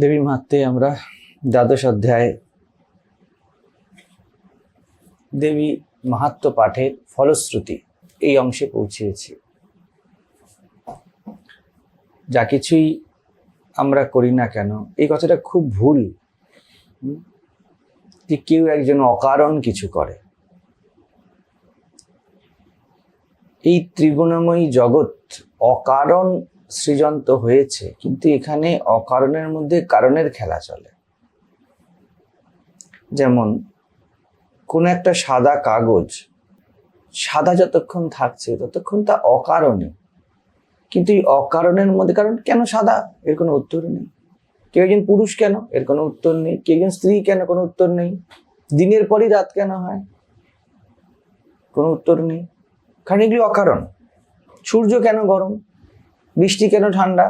দেবী মাহাত্মে আমরা দ্বাদশ অধ্যায় দেবী মাহাত্ম পাঠের ফলশ্রুতি এই অংশে পৌঁছেছি। যা কিছুই আমরা করি না কেন, এই কথাটা খুব ভুল যে কেউ একজন অকারণ কিছু করে। এই ত্রিগুণময়ী জগৎ অকারণ সৃজন্ত হয়েছে, কিন্তু এখানে অকারণের মধ্যে কারণের খেলা চলে। যেমন, কোন একটা সাদা কাগজ, সাদা যতক্ষণ থাকছে, ততক্ষণ তা অকারণে। কিন্তু এই অকারণের মধ্যে, কারণ কেন সাদা? এর কোনো উত্তর নেই। কেউ একজন পুরুষ কেন? এর কোনো উত্তর নেই। কেউ একজন স্ত্রী কেন? কোনো উত্তর নেই। দিনের পরই রাত কেন হয়? কোনো উত্তর নেই। কারণ এগুলি অকারণ। সূর্য কেন গরম? বৃষ্টি কেন ঠান্ডা?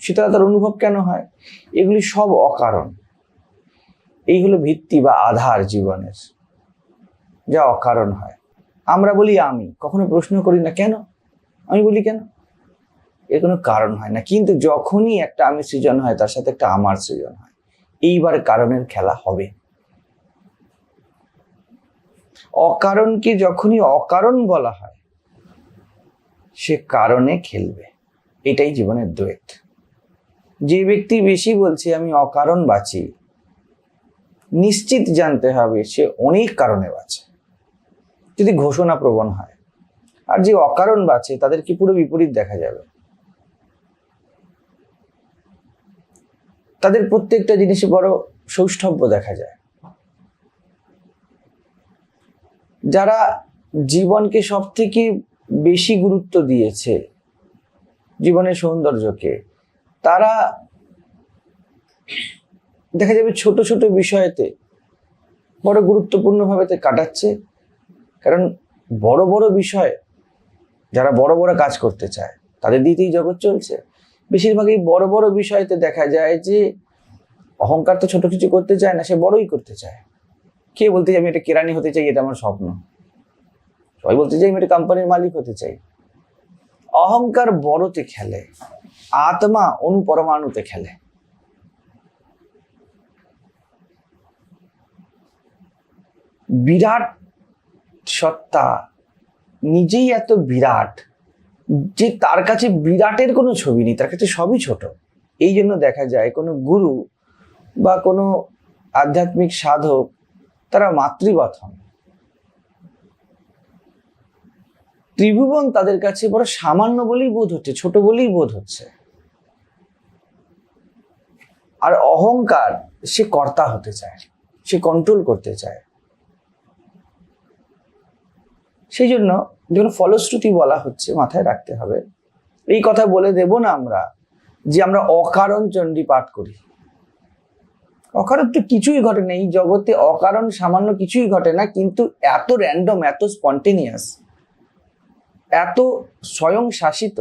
শীতলতার অনুভব কেন হয়? এগুলি সব অকারণ। এই হলো ভিত্তি বা আধার জীবনের, যা অকারণ হয়। আমরা বলি আমি, কখনো প্রশ্ন করি না, কেন? আমি বলি, কেন? এর কোনো কারণ হয় না। কিন্তু যখনই একটা আমি সৃজন হয়, তার সাথে একটা আমার সৃজন হয়, এইবার কারণের খেলা হবে। অকারণকে যখনই অকারণ বলা হয় সে কারণে খেলবে। এটাই জীবনের দ্বৈত যে ব্যক্তি বেশি বলছে, আমি অকারণ বাঁচি। নিশ্চিত জানতে হবে, সে অনেক কারণে বাঁচে। যদি ঘোষণা প্রবণ হয়, আর যে অকারণ বাঁচে, তাদের কি পুরো বিপরীত দেখা যাবে? তাদের প্রত্যেকটা জিনিসে বড় সৌষ্ঠব্য দেখা যায়। যারা জীবনকে সব থেকে বেশি গুরুত্ব দিয়েছে জীবনের সৌন্দর্যকে। তারা দেখা যাবে ছোট ছোট বিষয়েতে বড় গুরুত্বপূর্ণভাবে কাটাচ্ছে, কারণ বড় বড় বিষয় যারা বড় বড় কাজ করতে চায়, তাদের দিতেই জগৎ চলছে। বেশিরভাগই বড় বড় বিষয়তে দেখা যায় যে অহংকার তো ছোট কিছু করতে চায় না, সে বড়ই করতে চায়। কে বলতে চাই আমি একটা কেরানি হতে চাই, এটা আমার স্বপ্ন সবাই বলতে চাই আমি একটা কোম্পানির মালিক হতে চাই। অহংকার বড়তে খেলে, আত্মা অনুপরমাণুতে খেলে। বিরাট সত্তা নিজেই এত বিরাট যে তার কাছে বিরাটের কোনো ছবি নেই, তার কাছে সবই ছোট। এই জন্য দেখা যায় কোনো গুরু বা কোনো আধ্যাত্মিক সাধক তারা মাতৃবৎ হন ত্রিভুবন তাদের কাছে বড় সামান্য বলেই বোধ হচ্ছে, ছোট বলেই বোধ হচ্ছে। আর অহংকার, সে কর্তা হতে চায়, সে কন্ট্রোল করতে চায়। সেই জন্য যখন ফলশ্রুতি বলা হচ্ছে, মাথায় রাখতে হবে, এই কথা বলে দেব না আমরা যে আমরা অকারণ চণ্ডী পাঠ করি। অকারণ তো কিছুই ঘটে না, এই জগতে অকারণ সামান্য কিছুই ঘটে না, কিন্তু এত র্যান্ডম এত স্পন্টেনিয়াস এত স্বয়ং শাসিত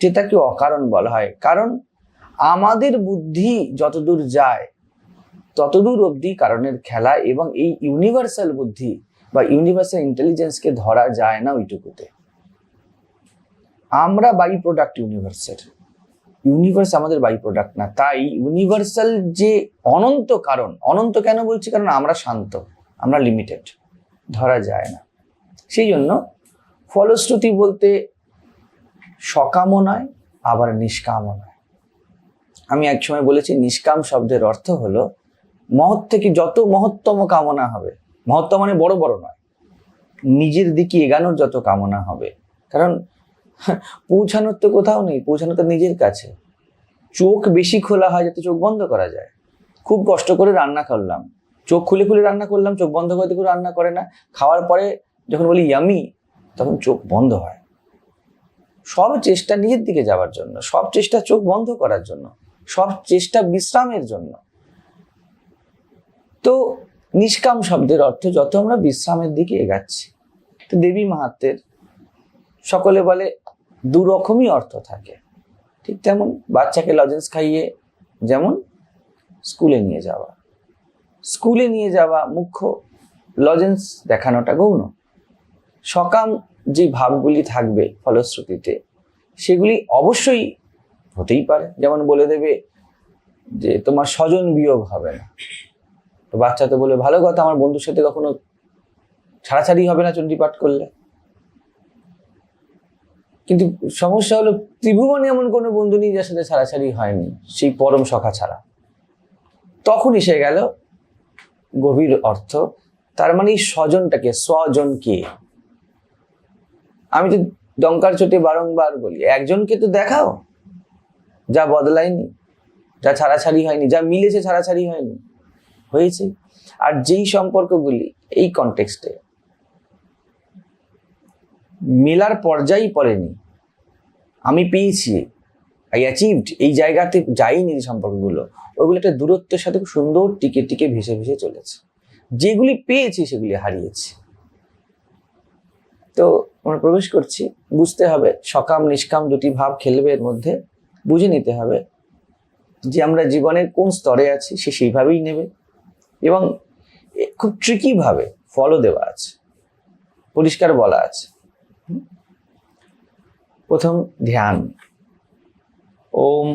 যেটাকে অকারণ বলা হয়। কারণ আমাদের বুদ্ধি যতদূর যায়, ততদূর অবধি কারণের খেলা এবং এই ইউনিভার্সাল বুদ্ধি বা ইউনিভার্সাল ইন্টেলিজেন্সকে ধরা যায় না ওইটুকুতে। আমরা বাই প্রোডাক্ট ইউনিভার্সের ইউনিভার্স আমাদের বাই প্রোডাক্ট না। তাই ইউনিভার্সাল যে অনন্ত কারণ, অনন্ত কেন বলছি? কারণ আমরা শান্ত, আমরা লিমিটেড ধরা যায় না। সেই জন্য ফলশ্রুতি বলতে সকামও নয়, আবার নিষ্কামও নয়। আমি এক সময় বলেছি, নিষ্কাম শব্দের অর্থ হলো, মহৎ থেকে যত মহত্তম কামনা হবে, মহত্তম মানে বড় বড় নয়, নিজের দিকে এগানোর যত কামনা হবে। কারণ পৌঁছানোর তো কোথাও নেই, পৌঁছানো তো নিজের কাছে। চোখ বেশি খোলা হয় যাতে চোখ বন্ধ করা যায়। খুব কষ্ট করে রান্না করলাম। চোখ খুলে খুলে রান্না করলাম, চোখ বন্ধ করে করে রান্না করে না। খাওয়ার পরে যখন বলি ইয়ামি তখন চোখ বন্ধ হয়। সব চেষ্টা নিজের দিকে যাওয়ার জন্য, সব চেষ্টা চোখ বন্ধ করার জন্য, সব চেষ্টা বিশ্রামের জন্য। তো নিষ্কাম শব্দের অর্থ যত আমরা বিশ্রামের দিকে এগাচ্ছি, তো দেবী মাহাত্মের সকলে বলে দু রকমই অর্থ থাকে। ঠিক তেমন বাচ্চাকে লজেন্স খাইয়ে যেমন স্কুলে নিয়ে যাওয়া। স্কুলে নিয়ে যাওয়া মুখ্য লজেন্স দেখানোটা গৌণ। সকাম যে ভাবগুলি থাকবে ফলশ্রুতিতে, সেগুলি অবশ্যই হতেই পারে। যেমন বলে দেবে যে, তোমার স্বজন বিয়োগ হবে না। তো বাচ্চা তো বলে, ভালো কথা, আমার বন্ধুর সাথে কখনো ছাড়াছাড়ি হবে না চণ্ডীপাঠ করলে। কিন্তু সমস্যা হলো, ত্রিভুবনে এমন কোনো বন্ধু নেই যার সাথে ছাড়াছাড়ি হয়নি, সেই পরম সখা ছাড়া। তখন এসে গেল গভীর অর্থ, তার মানে এই স্বজনটাকে স্বজনকে আমি তো ডঙ্কার চোটে বারংবার বলি, একজনকে তো দেখাও। যা বদলায়নি, যা ছাড়াছাড়ি হয়নি, যা মিলেছে ছাড়াছাড়ি হয়নি, হয়েছে। আর যেই সম্পর্কগুলি এই কনটেক্সটে মেলার পর্যায়ই পড়েনি, আমি পেয়েছি আই অ্যাচিভড এই জায়গাতে যাইনি যে সম্পর্কগুলো ওগুলো একটা দূরত্বের সাথে খুব সুন্দর টিকে টিকে ভেসে ভেসে চলেছে। যেগুলি পেয়েছি সেগুলি হারিয়েছি। তো আমরা প্রবেশ করছি, বুঝতে হবে, সকাম, নিষ্কাম দুটি ভাব খেলবে এর মধ্যে, বুঝে নিতে হবে যে আমরা জীবনের কোন স্তরে আছি, সে সেইভাবেই নেবে। এবং খুব ট্রিকি ভাবে ফলো দেওয়া আছে, পরিষ্কার বলা আছে। প্রথম ধ্যান, ওম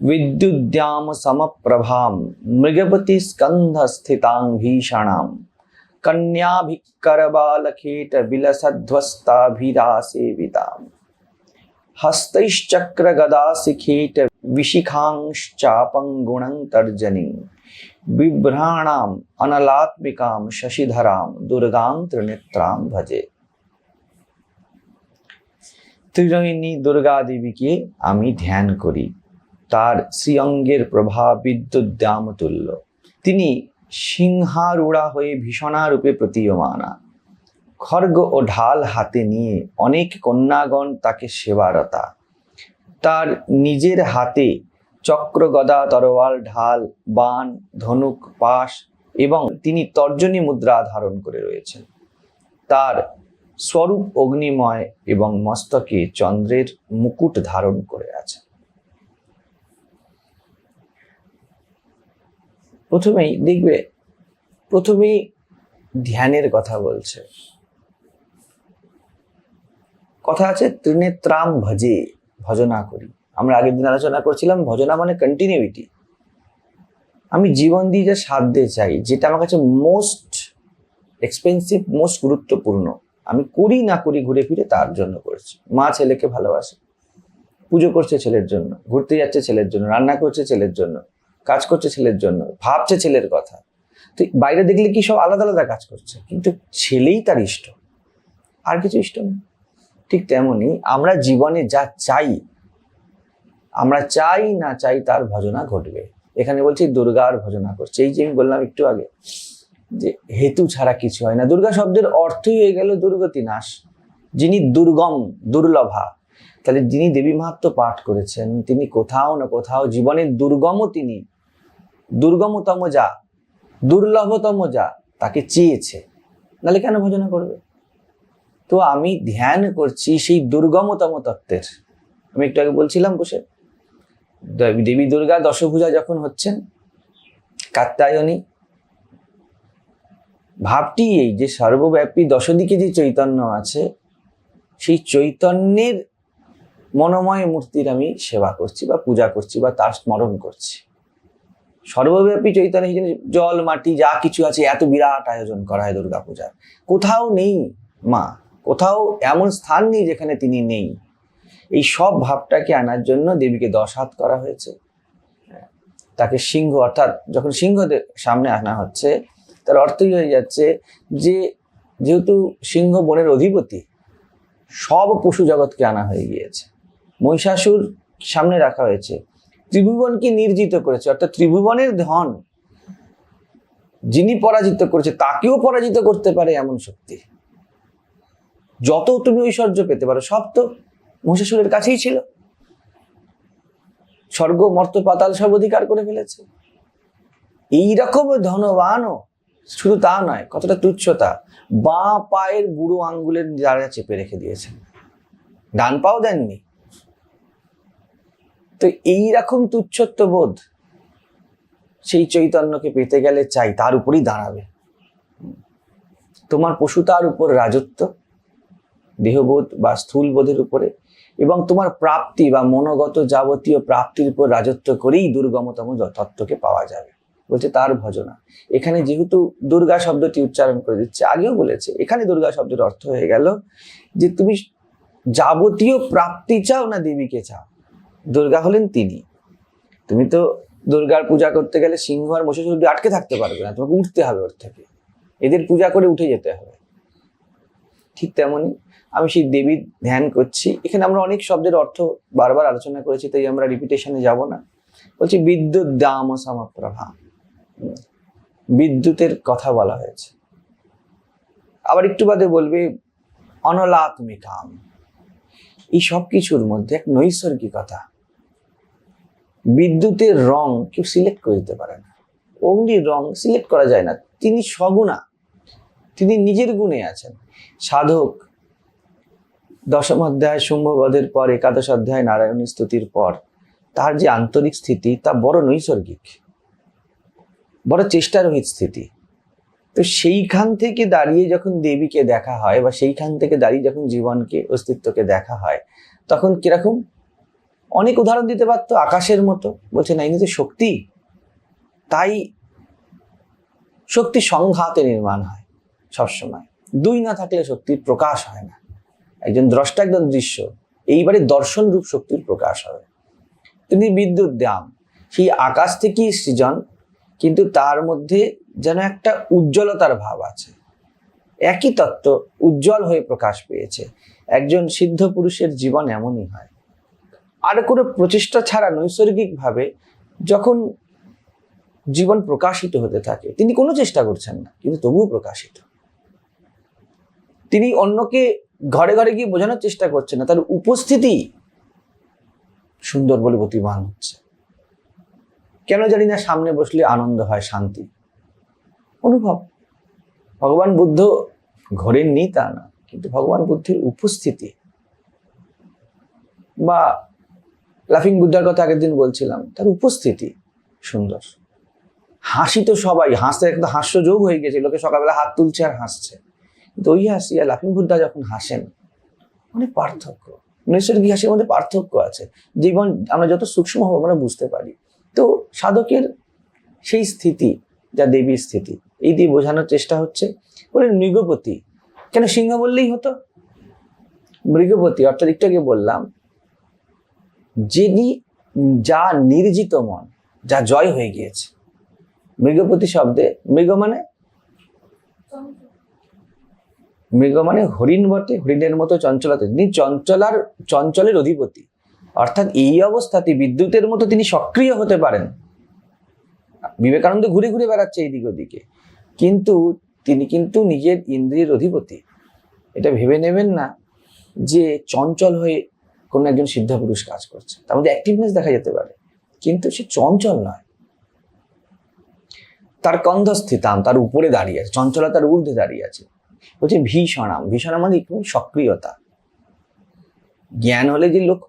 বিদ্যুদ্যাম সমপ্রভাম মৃগপতি স্কন্ধ স্থিতাং ভীষণাম। কন্যাভিকরবালখেট বিলসধ্বস্তাভিরাসেবিতাম হস্তৈশ্চক্র গদা শিখেট विशिखांश्चापङ्गुणं तर्जनीं बिभ्राणाम् अनलात्मिकां शशिधरां दुर्गां त्रिनेत्रां ভজে ত্রিনয়িনী দুর্গা দেবীকে আমি ধ্যান করি তার শ্রীঅঙ্গের প্রভাব বিদ্যুদ্যাম তুল্য তিনি সিংহারূঢ়া হয়ে ভীষণা রূপে প্রতীয়মানা। খর্গ ও ঢাল হাতে নিয়ে অনেক কন্যাগণ তাকে সেবারতা। তার নিজের হাতে চক্র, গদা, তরোয়াল, ঢাল, বান, ধনুক, পাশ এবং তিনি তর্জনী মুদ্রা ধারণ করে রয়েছেন। তার স্বরূপ অগ্নিময় এবং মস্তকে চন্দ্রের মুকুট ধারণ করে আছে। প্রথমেই দেখবে, প্রথমেই ধ্যানের কথা বলছে। কথা আছে, ত্রিনেত্রাম ভজে, ভজনা করি। আমরা আগের দিন আলোচনা করছিলাম, ভজনা মানে কন্টিনিউইটি আমি জীবন দিয়ে যা সাধ্যে চাই, যেটা আমার কাছে মোস্ট এক্সপেন্সিভ মোস্ট গুরুত্বপূর্ণ, আমি করি না করি ঘুরে ফিরে তার জন্য করছি। মা ছেলেকে ভালোবাসে। পুজো করছে ছেলের জন্য, ঘুরতে যাচ্ছে ছেলের জন্য, রান্না করছে ছেলের জন্য। কাজ করছে ছেলের জন্য, ভাবছে ছেলের কথা। তো বাইরে দেখলে কি সব আলাদা আলাদা কাজ করছে? কিন্তু ছেলেই তার ইষ্ট। আর কিছু ইষ্ট নেই। ঠিক তেমনি আমরা জীবনে যা চাই, আমরা চাই না চাই তার ভজনা ঘটবে। এখানে বলছি দুর্গার ভজনা করছে। এই যে আমি বললাম একটু আগে, যে হেতু ছাড়া কিছু হয় না। দুর্গা শব্দের অর্থই হয়ে গেল দুর্গতি নাশ। যিনি দুর্গম, দুর্লভা, তাহলে যিনি দেবী মাহাত্ম পাঠ করেছেন, তিনি কোথাও না কোথাও জীবনের দুর্গমও তিনি দুর্গমতম যা, দুর্লভতম যা, তাকে চেয়েছে। নাহলে কেন ভজনা করবে? তো আমি ধ্যান করছি সেই দুর্গমতম তত্ত্বের। আমি একটু আগে বলছিলাম বসে, দেবী দুর্গা দশভূজা যখন হচ্ছেন কাত্তায়নী ভাবটি এই যে সর্বব্যাপী দশদিকে যে চৈতন্য আছে, সেই চৈতন্যের মনোময় মূর্তির আমি সেবা করছি বা পূজা করছি বা তার স্মরণ করছি। সর্বব্যাপী চৈতন্য জল, মাটি, যা কিছু আছে, এত বিরাট আয়োজন করা হয় দুর্গা পূজার কোথাও নেই মা, কোথাও এমন স্থান নেই যেখানে তিনি নেই। এই সব ভাবটাকে আনার জন্য দেবীকে দশ হাত করা হয়েছে। তাকে সিংহ, অর্থাৎ যখন সিংহ দে- সামনে আনা হচ্ছে, তার অর্থই হয়ে যাচ্ছে যে, যেহেতু সিংহ বনের অধিপতি, সব পশু জগৎকে আনা হয়ে গিয়েছে। মহিষাসুর সামনে রাখা হয়েছে। ত্রিভুবনকে নির্জিত করেছে, অর্থাৎ ত্রিভুবনের ধন যিনি পরাজিত করেছে, তাকেও পরাজিত করতে পারে এমন শক্তি। যত তুমি ঐশ্বর্য পেতে পারো, সব তো মহিষাসুরের কাছেই ছিল। স্বর্গ, মর্ত, পাতাল সব অধিকার করে ফেলেছে। এইরকম ধনবানও শুধু তা নয়, কতটা তুচ্ছতা, বাঁ পায়ের বুড়ো আঙ্গুলের দ্বারা চেপে রেখে দিয়েছেন ডান পাও দেননি। তো এইরকম তুচ্ছত্ব বোধ সেই চৈতন্যকে পেতে গেলে চাই, তার উপরেই দাঁড়াবে। তোমার পশুতার উপর রাজত্ব, দেহবোধ বা স্থূল বোধের উপরে, এবং তোমার প্রাপ্তি বা মনোগত যাবতীয় প্রাপ্তির উপর রাজত্ব করেই দুর্গমতম য- তত্ত্বকে পাওয়া যাবে। বলছে তার ভজনা। এখানে যেহেতু দুর্গা শব্দটি উচ্চারণ করে দিচ্ছে, আগেও বলেছে, এখানে দুর্গা শব্দের অর্থ হয়ে গেল যে তুমি যাবতীয় প্রাপ্তি চাও না দেবীকে চাও দুর্গা হলেন তিনি। তুমি তো দুর্গার পূজা করতে গেলে সিংহ আর মহিষাসুর আটকে থাকতে পারবে না, তোমাকে উঠতে হবে ওর থেকে। এদের পূজা করে উঠে যেতে হবে। ঠিক তেমনই আমি সেই দেবীর ধ্যান করছি। এখানে আমরা অনেক শব্দের অর্থ বারবার আলোচনা করেছি, তাই আমরা রিপিটেশনে যাব না। বলছি, বিদ্যুৎ দাম সমপ্রভা বিদ্যুতের কথা বলা হয়েছে। আবার একটু বাদে বলবে, অনলাত্মিকাম। এই সব কিছুর মধ্যে এক নৈসর্গিকতা। বিদ্যুতের রং কেউ সিলেক্ট করে দিতে পারে না। অগ্নি রং সিলেক্ট করা যায় না। তিনি সগুণা। তিনি নিজের গুণে আছেন। সাধক। দশম অধ্যায় শুম্ভবধের পর, একাদশ অধ্যায়, নারায়ণী স্তুতির পর, তার যে আন্তরিক স্থিতি, তা বড় নৈসর্গিক। বড় চেষ্টারহিত স্থিতি। তো সেইখান থেকে দাঁড়িয়ে যখন দেবীকে দেখা হয় বা সেইখান থেকে দাঁড়িয়ে যখন জীবনকে, অস্তিত্বকে দেখা হয়, তখন কীরকম? অনেক উদাহরণ দিতে পারতো, আকাশের মতো। বলছে, না ইনি তো শক্তি, তাই শক্তি সংঘাতে নির্মাণ হয় সবসময়। দুই না থাকলে শক্তির প্রকাশ হয় না। একজন দ্রষ্টা, একজন দৃশ্য, এইবারে দর্শন রূপ শক্তির প্রকাশ হবে। তিনি বিদ্যুৎ দাম সেই আকাশ থেকেই সৃজন, কিন্তু তার মধ্যে যেন একটা উজ্জ্বলতার ভাব আছে। একই তত্ত্ব উজ্জ্বল হয়ে প্রকাশ পেয়েছে। একজন সিদ্ধ পুরুষের জীবন এমনই হয়। আর কোনো প্রচেষ্টা ছাড়া নৈসর্গিকভাবে যখন জীবন প্রকাশিত হতে থাকে, তিনি কোনো চেষ্টা করছেন না, কিন্তু তবুও প্রকাশিত। তিনি অন্যকে ঘরে ঘরে গিয়ে বোঝানোর চেষ্টা করছেন না, তার উপস্থিতি সুন্দর বলে প্রতিমান হচ্ছে। কেন জানি না সামনে বসলে আনন্দ হয়, শান্তি। অনুভব। ভগবান বুদ্ধ ঘোরেননি তা না, কিন্তু ভগবান বুদ্ধের উপস্থিতি। বা লাফিং বুদ্ধার কথা আগের দিন বলছিলাম, তার উপস্থিতি সুন্দর। হাসি তো সবাই, হাসতে একটা হাস্যযোগ হয়ে গেছে, লোকে সকালবেলা হাত তুলছে আর হাসছে। কিন্তু ওই হাসি আর লাফিং বুদ্ধা যখন হাসেন অনেক পার্থক্য। নৈসর্গিক হাসির মধ্যে পার্থক্য আছে। জীবন, আমরা যত সূক্ষ্ম হব আমরা বুঝতে পারি। তো সাধকের সেই স্থিতি, যা দেবীর স্থিতি এই দিয়ে বোঝানোর চেষ্টা হচ্ছে। বলেন মৃগপতি, কেন সিংহ বললেই হতো? মৃগপতি, অর্থাৎ একটু বললাম, যিনি যা নির্জিত মন, যা জয় হয়ে গিয়েছে। মৃগপতি শব্দে, মৃগ মানে? মৃগ মানে হরিণ বটে, হরিণের মতো চঞ্চলতা। তিনি চঞ্চলার, চঞ্চলের অধিপতি। অর্থাৎ এই অবস্থাতে বিদ্যুতের মতো তিনি সক্রিয় হতে পারেন। বিবেকানন্দ ঘুরে ঘুরে বেড়াচ্ছে এই দিক ওদিকে। কিন্তু তিনি কিন্তু নিজের ইন্দ্রিয়ের অধিপতি। এটা ভেবে নেবেন না যে চঞ্চল হয়ে কোনো একজন সিদ্ধ পুরুষ কাজ করছে। তার মধ্যে অ্যাক্টিভনেস দেখা যেতে পারে, কিন্তু সে চঞ্চল নয়। তার কন্ধস্থিতাম, তার উপরে দাঁড়িয়ে আছে, চঞ্চলতার ঊর্ধ্বে দাঁড়িয়ে আছে। বলছে ভীষণাম ভীষণাম মানে একটু সক্রিয়তা। জ্ঞান হলে যে লোক,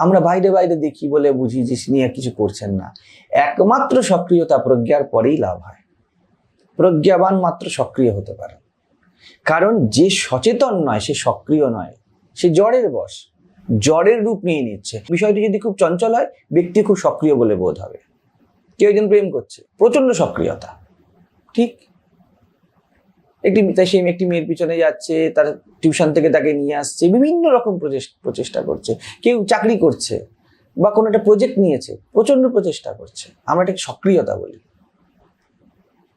আমরা বাইরে বাইরে দেখি বলে বুঝি যে তিনি আর কিছু করছেন না। একমাত্র সক্রিয়তা প্রজ্ঞার পরেই লাভ হয়। প্রজ্ঞাবান মাত্র সক্রিয় হতে পারে। কারণ যে সচেতন নয়, সে সক্রিয় নয়, সে জ্বরের বশ, জ্বরের রূপ নিয়ে নিচ্ছে। বিষয়টি যদি খুব চঞ্চল হয়, ব্যক্তি খুব সক্রিয় বলে বোধ হবে। কেউ একজন প্রেম করছে প্রচণ্ড সক্রিয়তা। ঠিক? একটি, তাই সে একটি মেয়ের পিছনে যাচ্ছে, তার টিউশন থেকে তাকে নিয়ে আসছে, বিভিন্ন রকম প্রচেষ- প্রচেষ্টা করছে। কেউ চাকরি করছে বা কোনো একটা প্রজেক্ট নিয়েছে প্রচণ্ড প্রচেষ্টা করছে। আমরা এটাকে সক্রিয়তা বলি।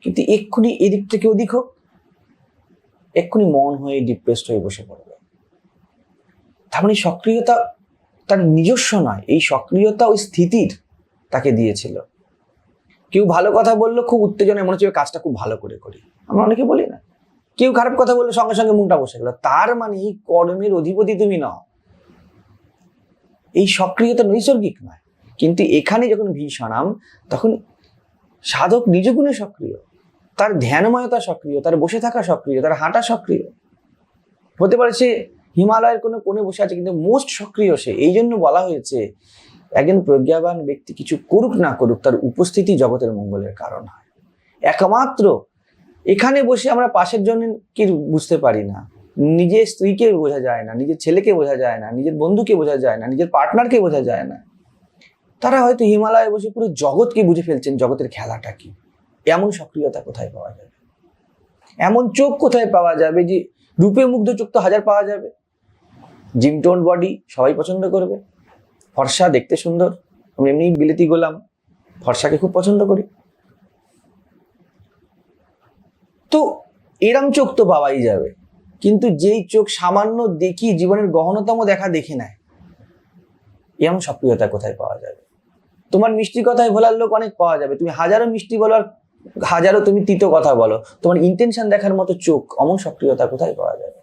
কিন্তু এক্ষুনি এদিক থেকে ওদিক হোক, এক্ষুনি মন হয়ে ডিপ্রেসড হয়ে বসে পড়বে। তার মানে সক্রিয়তা তার নিজস্ব নয়, এই সক্রিয়তা ওই স্থিতির তাকে দিয়েছিল। কেউ ভালো কথা বলল, খুব উত্তেজনায় মনে হচ্ছে কাজটা খুব ভালো করে করি। আমরা অনেকে বলি না। কেউ খারাপ কথা বললে সঙ্গে সঙ্গে মুখটা বসে গেল। তার মানে কর্মের অধিপতি তুমি নও। এই সক্রিয়তা নৈসর্গিক নয়। কিন্তু এখানে যখন ভীষণাম তখন সাধক নিজগুণে সক্রিয়। তার ধ্যানময়তা সক্রিয়, তার বসে থাকা সক্রিয়, তার হাঁটা সক্রিয়। হতে পারে সে হিমালয়ের কোনো কোণে বসে আছে, কিন্তু মোস্ট সক্রিয় সে। এই জন্য বলা হয়েছে, একজন প্রজ্ঞাবান ব্যক্তি কিছু করুক না করুক, তার উপস্থিতি জগতের মঙ্গলের কারণ হয়। একমাত্র এখানে বসে আমরা পাশের জন্য কি বুঝতে পারি না। নিজের স্ত্রীকে বোঝা যায় না, নিজের ছেলেকে বোঝা যায় না, নিজের বন্ধুকে বোঝা যায় না, নিজের পার্টনারকে বোঝা যায় না। তারা হয়তো হিমালয়ে বসে পুরো জগৎকে বুঝে ফেলছেন, জগতের খেলাটা কি। এমন সক্রিয়তা কোথায় পাওয়া যাবে? এমন চোখ কোথায় পাওয়া যাবে যে রূপে মুগ্ধ চোখ তো হাজার পাওয়া যাবে? জিম টোন বডি সবাই পছন্দ করবে। ফর্সা দেখতে সুন্দর। আমি এমনি বিলেতি গোলাম, ফর্সাকে খুব পছন্দ করি। তো এরম চোখ তো পাওয়াই যাবে। কিন্তু যেই চোখ সামান্য দেখি জীবনের গহনতম দেখা দেখে নেয় এমন সক্রিয়তা কোথায় পাওয়া যাবে? তোমার মিষ্টি কথায় ভোলার লোক অনেক পাওয়া যাবে। তুমি হাজারো মিষ্টি বলো আর হাজারো তুমি তিতো কথা বলো, তোমার ইন্টেনশন দেখার মতো চোখ, অমন সক্রিয়তা কোথায় পাওয়া যাবে?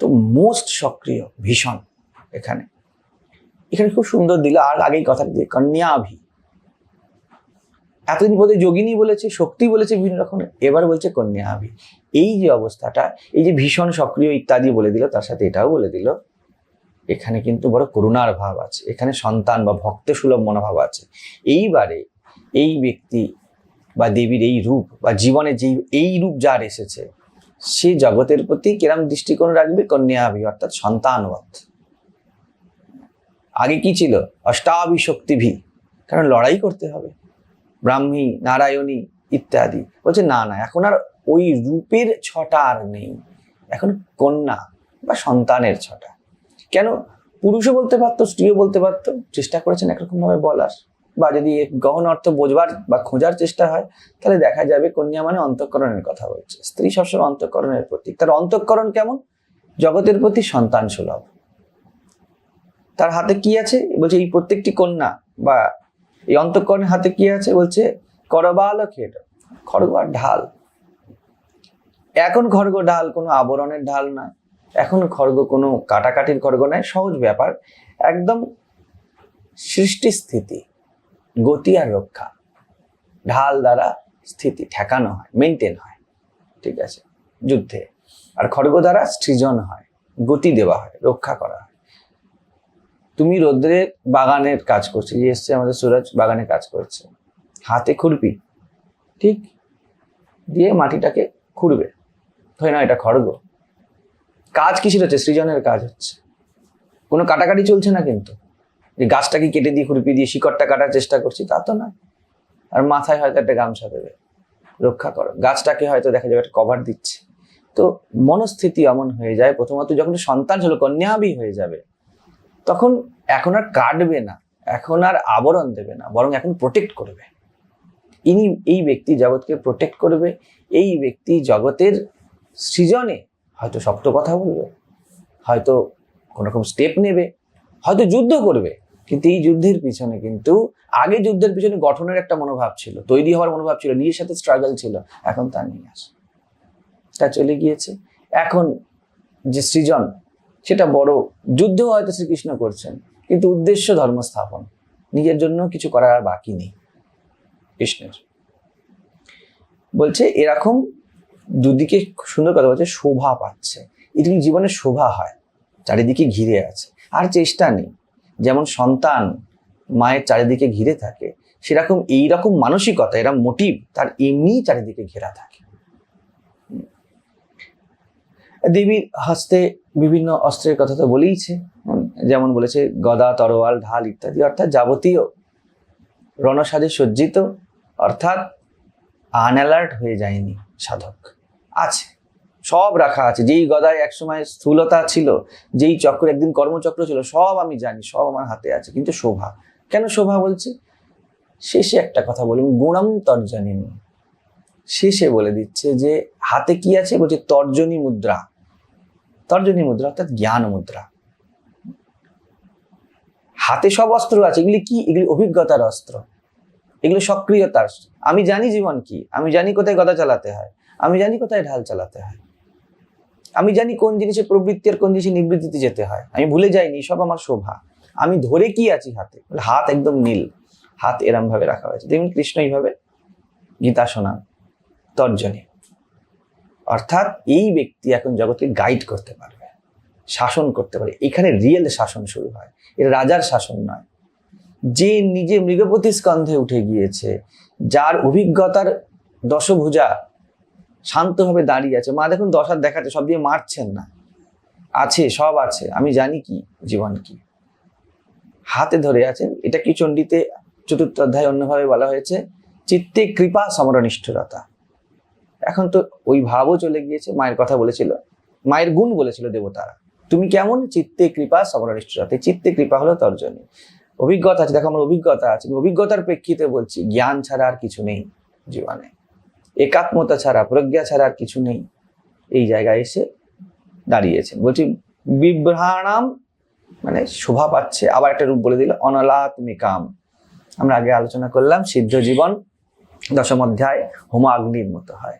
তো মোস্ট সক্রিয়, ভীষণ এখানে। এখানে খুব সুন্দর দিল, আর আগেই কথা দিয়ে, কন্যাভি। এতদিন পরে যোগিনী বলেছে, শক্তি বলেছে, বিভিন্ন রকম, এবার বলছে কন্যাভি। এই যে অবস্থাটা, এই যে ভীষণ সক্রিয় ইত্যাদি বলে দিল, তার সাথে এটাও বলে দিল। এখানে কিন্তু বড় করুণার ভাব আছে, এখানে সন্তান বা ভক্ত সুলভ মনোভাব আছে। এইবারে এই ব্যক্তি বা দেবীর এই রূপ বা জীবনে যেই, এই রূপ যার এসেছে, সে জগতের প্রতি কিরম দৃষ্টিকোণ রাখবে? কন্যাভি, অর্থাৎ সন্তানবধ আগে কি ছিল? অষ্টাভি শক্তিভি কারণ লড়াই করতে হবে। ব্রাহ্মী, নারায়ণী ইত্যাদি। বলছে, না না, এখন আর ওই রূপের ছটা আর নেই। এখন কন্যা বা সন্তানের ছটা। কেন? পুরুষও বলতে পারতো, স্ত্রীও বলতে পারতো। চেষ্টা করেছেন একরকম ভাবে বলার। বা যদি গহন অর্থ বোঝবার বা খোঁজার চেষ্টা হয়, তাহলে দেখা যাবে কন্যা মানে অন্তঃকরণের কথা বলছে। স্ত্রী সবসময় অন্তঃকরণের প্রতীক। তার অন্তঃকরণ কেমন? জগতের প্রতি সন্তান সুলভ। তার হাতে কি আছে? বলছে, এই প্রত্যেকটি কন্যা বা এই অন্তঃকরণের হাতে কি আছে? বলছে, করবাল খেট। খড়গ আর ঢাল। এখন খড়গ, ঢাল কোনো আবরণের ঢাল না। এখন খড়গ কোনো কাটাকাটির খড়গ নয়, সহজ ব্যাপার। একদম সৃষ্টি স্থিতি গতি আর রক্ষা। ঢাল দ্বারা স্থিতি, ঠেকানো হয় মেনটেন হয়। ঠিক আছে? যুদ্ধে। আর খড়গ দ্বারা সৃজন হয়, গতি দেওয়া হয়, রক্ষা করা হয়। তুমি রোদ্রের বাগানের কাজ করছে যে এসছে আমাদের সুরজ বাগানে কাজ করছে। হাতে খুরপি, ঠিক? দিয়ে মাটিটাকে খুঁড়বে। ধরে না এটা খড়গ। কাজ কিসের হচ্ছে? সৃজনের কাজ হচ্ছে। কোনো কাটাকাটি চলছে না কিন্তু? যে গাছটাকে কেটে দিয়ে খুরপি দিয়ে শিকড়টা কাটার চেষ্টা করছি, তা তো নয়। আর মাথায় হয়তো একটা গামছা দেবে। রক্ষা করো। গাছটাকে হয়তো দেখা যাবে একটা কভার দিচ্ছে। তো মনস্থিতি এমন হয়ে যায়। প্রথমত যখন সন্তান হলো, কন্যাবি হয়ে যাবে, তখন এখন আর কাটবে না। এখন আর আবরণ দেবে না, বরং এখন প্রোটেক্ট করবে। ইনি, এই ব্যক্তি জগৎকে প্রোটেক্ট করবে। এই ব্যক্তি জগতের সৃজনে হয়তো শক্ত কথা বলবে, হয়তো কোন রকম স্টেপ নেবে, হয়তো যুদ্ধ করবে। কিন্তু এই যুদ্ধের পিছনে কিন্তু আগে যুদ্ধের পিছনে গঠনের একটা মনোভাব ছিল, তৈরি হওয়ার মনোভাব ছিল, নিজের সাথে স্ট্রাগল ছিল, এখন তা নিয়ে আসে। তা চলে গিয়েছে। এখন যে সৃজন, সেটা বড় যুদ্ধও হয়তো শ্রীকৃষ্ণ করছেন, কিন্তু উদ্দেশ্য ধর্ম স্থাপন, নিজের জন্য কিছু করার আর বাকি নেই কৃষ্ণের। বলছে, এরকম দুদিকে সুন্দর কথা বলছে, শোভা পাচ্ছে। এটি জীবনে শোভা হয়? চারিদিকে ঘিরে আছে। আর চেষ্টা নেই। যেমন সন্তান মায়ের চারিদিকে ঘিরে থাকে, সেরকম এইরকম মানসিকতা এরকম মোটিভ তার এমনি চারিদিকে ঘেরা থাকে। দেবীর হস্তে বিভিন্ন অস্ত্রের কথা তো বলেইছে যেমন বলেছে গদা, তরোয়াল, ঢাল ইত্যাদি, অর্থাৎ যাবতীয় রণসাজে সজ্জিত, অর্থাৎ আনঅ্যালার্ট হয়ে যায়নি সাধক, আছে। সব রাখা আছে। যেই গদায় একসময় স্থূলতা ছিল, যেই চক্র একদিন কর্মচক্র ছিল, সব আমি জানি, সব আমার হাতে আছে। কিন্তু শোভা, কেন শোভা বলছি? শেষে একটা কথা বলুন গুণম তর্জনী শেষে বলে দিচ্ছে যে, হাতে কি আছে? বলছে তর্জনী মুদ্রা। তর্জনী মুদ্রা অর্থাৎ জ্ঞান মুদ্রা। হাতে সব অস্ত্র আছে, এগুলি কি? এগুলি অভিজ্ঞতার অস্ত্র। এগুলো সক্রিয়তার। আমি জানি জীবন কি? আমি জানি কোথায় গদা চালাতে হয়। আমি জানি কোথায় ঢাল চালাতে হয়। আমি জানি কোন জিনিসে প্রবৃত্তি আর কোন জিনিসে নিবৃত্তিতে যেতে হয়। আমি ভুলে যাইনি, সব আমার শোভা। আমি ধরে কি আছি হাতে? হাত একদম নীল। হাত এরম ভাবে রাখা হয়েছে। দেখুন কৃষ্ণ এইভাবে গীতা শোনান, তর্জনী। অর্থাৎ এই ব্যক্তি এখন জগৎকে গাইড করতে পারবে, শাসন করতে পারে এখানে রিয়েল শাসন শুরু হয়। এটা রাজার শাসন নয়। যে নিজে মৃগপতি স্কন্ধে উঠে গিয়েছে, যার অভিজ্ঞতার দশভুজা শান্তভাবে দাঁড়িয়ে আছে। মা দেখুন দশ হাত দেখাচ্ছে, সব দিয়ে মারছেন না। আছে, সব আছে। আমি জানি কি জীবন কি। হাতে ধরে আছেন। এটা কি চণ্ডীতে চতুর্থ অধ্যায় অন্যভাবে বলা হয়েছে? চিত্তে কৃপা সমরনিষ্ঠুরতা। এখন তো ওই ভাবও চলে গিয়েছে, মায়ের কথা বলেছিল। মায়ের গুণ বলেছিল দেবতারা। তুমি কেমন? চিত্তে কৃপা সমরনিষ্ঠুরতা। চিত্তে কৃপা হলো তর্জনী। অভিজ্ঞতা আছে, দেখো আমার অভিজ্ঞতা আছে। অভিজ্ঞতার প্রেক্ষিতে বলছি, জ্ঞান ছাড়া আর কিছু নেই জীবনে। একাত্মতা ছাড়া, প্রজ্ঞা ছাড়া আর কিছু নেই। এই জায়গায় এসে দাঁড়িয়েছেন। বলছি, বিভ্রাণাম মানে শোভা পাচ্ছে। আবার একটা রূপ বলে দিল, অনলাত্মিকাম। আমরা আগে আলোচনা করলাম, সিদ্ধ জীবন, দশম অধ্যায়, হোমাগ্নির মতো হয়।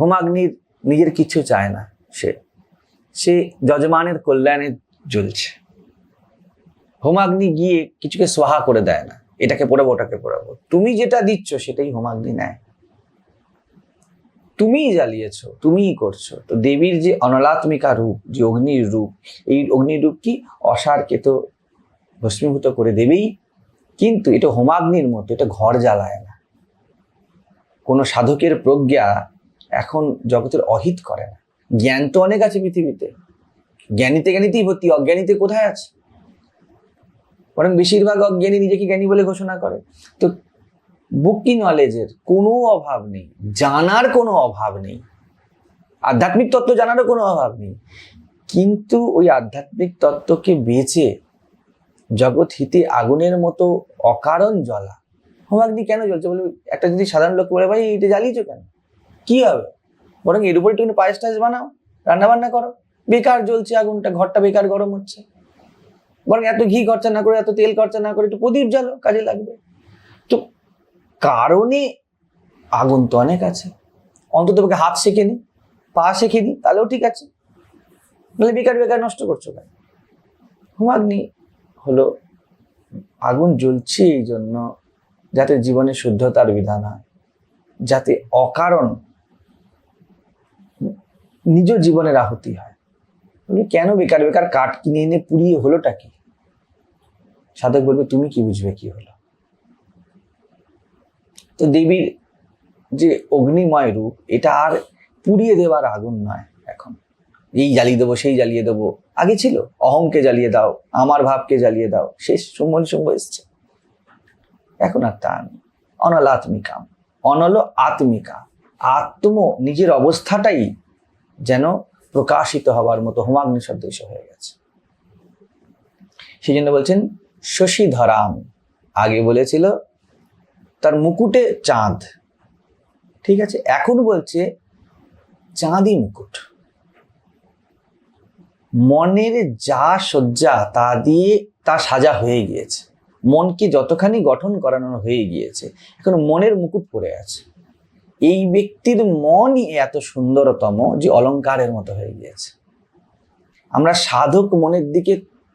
হোমাগ্নির নিজের কিছু চায় না সে। সে যজমানের কল্যাণে জ্বলছে। হোমাগ্নি গিয়ে কিছুকে সোহা করে দেয় না। এটাকে পড়াবো, ওটাকে পড়াবো। তুমি যেটা দিচ্ছ সেটাই হোমাগ্নি নেয়। তুমিই জ্বালিয়েছ, তুমিই করছ। তো দেবীর যে অনলাত্মিকা রূপ, যে অগ্নির রূপ, এই অগ্নির রূপ কি অসারকে তো ভস্মীভূত করে দেবেই। কিন্তু এটা হোমাগ্নির মতো, এটা ঘর জ্বালায় না। কোনো সাধকের প্রজ্ঞা এখন জগতের অহিত করে না। জ্ঞান তো অনেক আছে পৃথিবীতে। জ্ঞানীতে জ্ঞানীতেই ভর্তি, অজ্ঞানীতে কোথায় আছে? বরং বেশিরভাগ অজ্ঞানী নিজেকে জ্ঞানী বলে ঘোষণা করে। তো বুকি নলেজের কোনো অভাব নেই, জানার কোনো অভাব নেই, আধ্যাত্মিক তত্ত্ব জানারও কোনো অভাব নেই। কিন্তু ওই আধ্যাত্মিক তত্ত্বকে বেচে জগৎ হিতে আগুনের মতো অকারণ জ্বলা। হোমাগ্নি কেন জ্বলছে? বলে একটা যদি সাধারণ লোক বলে, ভাই, এটা জ্বালিয়েছো কেন? কি হবে? বরং এর উপরে একটু পায়েস টায়েস বানাও রান্না বান্না করো। বেকার জ্বলছে আগুনটা, ঘরটা বেকার গরম হচ্ছে। বরং এত ঘি খরচা না করে, এত তেল খরচা না করে একটু প্রদীপ জ্বালো কাজে লাগবে। তো কারণে আগুন তো অনেক আছে। অন্তত তোকে হাত শেখে নি, পা শেখে নি, তাহলেও ঠিক আছে। নাহলে বেকার বেকার নষ্ট করছ কেন? হোমাগ্নি হলো আগুন জ্বলছে এই জন্য যাতে জীবনে শুদ্ধতার বিধান হয়, যাতে অকারণ নিজ জীবনের আহুতি হয়। বলবে, কেন বেকার? বেকার কাঠ কিনে এনে পুড়িয়ে হলোটা কি? সাধক বলবে তুমি কি বুঝবে কি হলো? তো দেবীর যে অগ্নিময় রূপ এটা আর পুড়িয়ে দেওয়ার আগুন নয় এখন। এই জ্বালিয়ে দেবো সেই জ্বালিয়ে দেবো। আগে ছিল অহংকে জ্বালিয়ে দাও আমার ভাবকে জ্বালিয়ে দাও শেষ সম্বল সম্ভ এসছে। এখন আর তা নেই। অনল আত্মিকা অনল আত্মিকা। আত্ম নিজের অবস্থাটাই যেন প্রকাশিত হওয়ার মতো হোমাগ্নি সদৃশ হয়ে গেছে। সেই জন্য বলছেন শশী ধরাম আগে বলেছিল, তার মুকুটে চাঁদ। ঠিক আছে, এখন বলছে চাঁদি মুকুট। মনের যা সজ্জা তা দিয়ে তা সাজা হয়ে গিয়েছে। মনকে যতখানি গঠন করানো হয়ে গিয়েছে, এখন মনের মুকুট পড়ে আছে। এই ব্যক্তির মনই এত সুন্দরতম যে অলঙ্কারের মতো হয়ে গিয়েছে। আমরা সাধক মনের দিকে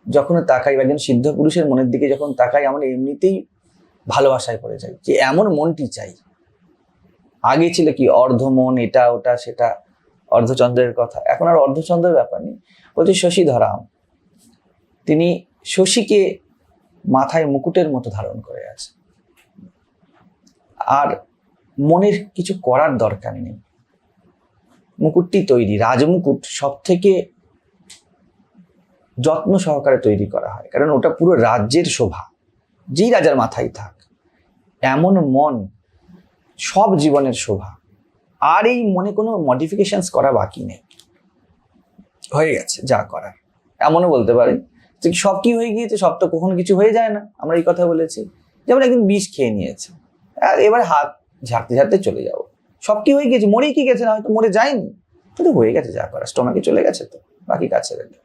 যখন তাকাই বা একজন সিদ্ধ পুরুষের মনের দিকে যখন তাকাই, আমরা এমনিতেই ভালোবাসায় পড়ে যাই যে এমন মনটি চাই। আগে ছিল কি অর্ধ মন এটা, ওটা, সেটা, অর্ধচন্দ্রের কথা। এখন আর অর্ধচন্দ্রের ব্যাপার নেই। বলছে শশী ধরাম। তিনি শশীকে মাথায় মুকুটের মতো ধারণ করে আছে। আর মনের কিছু করার দরকার নেই। মুকুটটি তৈরি, রাজমুকুট সব থেকে যত্ন সহকারে তৈরি করা হয়, কারণ ওটা পুরো রাজ্যের শোভা, যেই রাজার মাথায় থাক। এমন মন সব জীবনের শোভা, আর এই মনে কোনো মডিফিকেশনস করা বাকি নেই। হয়ে গেছে, যা করার। এমনও বলতে পারে, যে সব কি হয়ে গিয়েছে, সব তো কখনো কিছু হয়ে যায় না, আমরা এই কথা বলেছি। যেমন একদিন বিষ খেয়ে নিয়েছে এবার হাত ঝাড়তে ঝাড়তে চলে যাব। সব কি হয়ে গেছে? মরেই কি গেছে না? হয়তো মরে যায়নি। কিন্তু হয়ে গেছে যা করা স্টোমাকে চলে গেছে তো। বাকি কাছে রেখে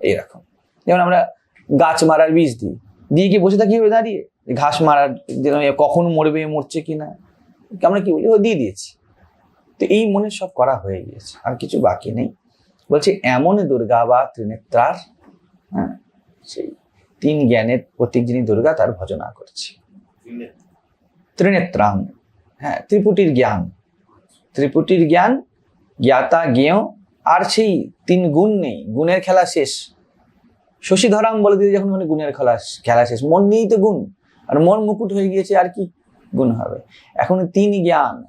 এইরকম। যেমন আমরা গাছ মারার বীজ দিই। দিয়ে কি বসে থাকি হয়ে দাঁড়িয়ে। ঘাস মারার যেন কখন মরবে মরছে কি না? আমরা কি বলি? ও দিয়ে দিয়েছি। তো এই মনে সব করা হয়ে গিয়েছে। আর কিছু বাকি নেই। বলছে, এমন দুর্গা বা ত্রিনেত্রার হ্যাঁ সেই তিন জ্ঞানের প্রতীক যিনি দুর্গা, তার ভজনা করছি। ত্রিনেত্রাম হ্যাঁ ত্রিপুটির জ্ঞান। ত্রিপুটির জ্ঞান, জ্ঞাতা, জ্ঞেয়, আর সেই তিন গুণ নেই। গুণের খেলা শেষ। শশীধরাম বলে দিতে যখন মানে গুণের খেলা খেলা শেষ। মন নিয়েই তো গুণ। আর মন মুকুট হয়ে গিয়েছে, আর কি গুণ হবে? এখন তিন জ্ঞান।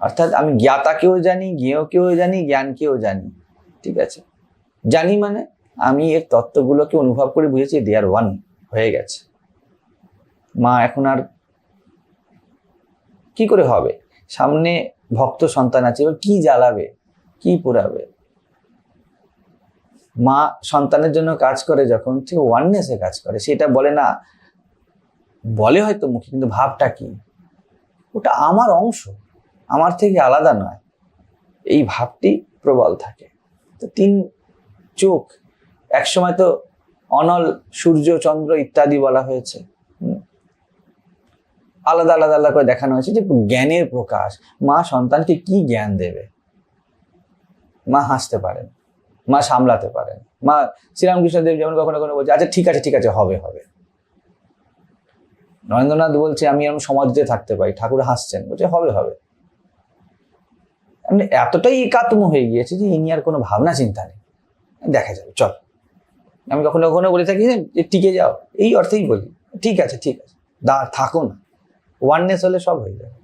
অর্থাৎ আমি জ্ঞাতাকেও জানি, জ্ঞেয়কেও জানি, জ্ঞানকেও জানি। ঠিক আছে? জানি মানে আমি এর তত্ত্বগুলোকে অনুভব করে বুঝেছি দে আর ওয়ান হয়ে গেছে। মা এখন আর কি করে হবে? সামনে ভক্ত সন্তান আছে, এবার কি জ্বালাবে? কি পোড়াবে? মা সন্তানের জন্য কাজ করে যখন, ঠিক ওয়াননেসে কাজ করে, সেটা বলে না, বলে হয়তো মুখে, কিন্তু ভাবটা কি? ওটা আমার অংশ, আমার থেকে আলাদা নয়। এই ভাবটি প্রবল থাকে। তো তিন চোখ, একসময় তো অনল সূর্য, চন্দ্র ইত্যাদি বলা হয়েছে। আলাদা আলাদা আলাদা করে দেখানো হয়েছে যে জ্ঞানের প্রকাশ মা সন্তানকে কি জ্ঞান দেবে? মা হাসতে পারেন, মা সামলাতে পারেন। মা শ্রীরামকৃষ্ণ দেব যেমন কখনো কখনো বলছে আচ্ছা ঠিক আছে ঠিক আছে, হবে হবে। নরেন্দ্রনাথ বলছে, আমি এরকম সমাধিতে থাকতে পারি। ঠাকুর হাসছেন, বলছে, হবে হবে। আমি এতটাই একাত্ম হয়ে গিয়েছে যে ইনি আর কোনো ভাবনা, চিন্তা নেই। দেখা যাবে, চল। আমি কখনো কখনো বলে থাকি যে টিকে যাও। এই অর্থেই বলি, ঠিক আছে ঠিক আছে, দা, থাকো না। ওয়াননেস হলে সব হয়ে যাবে।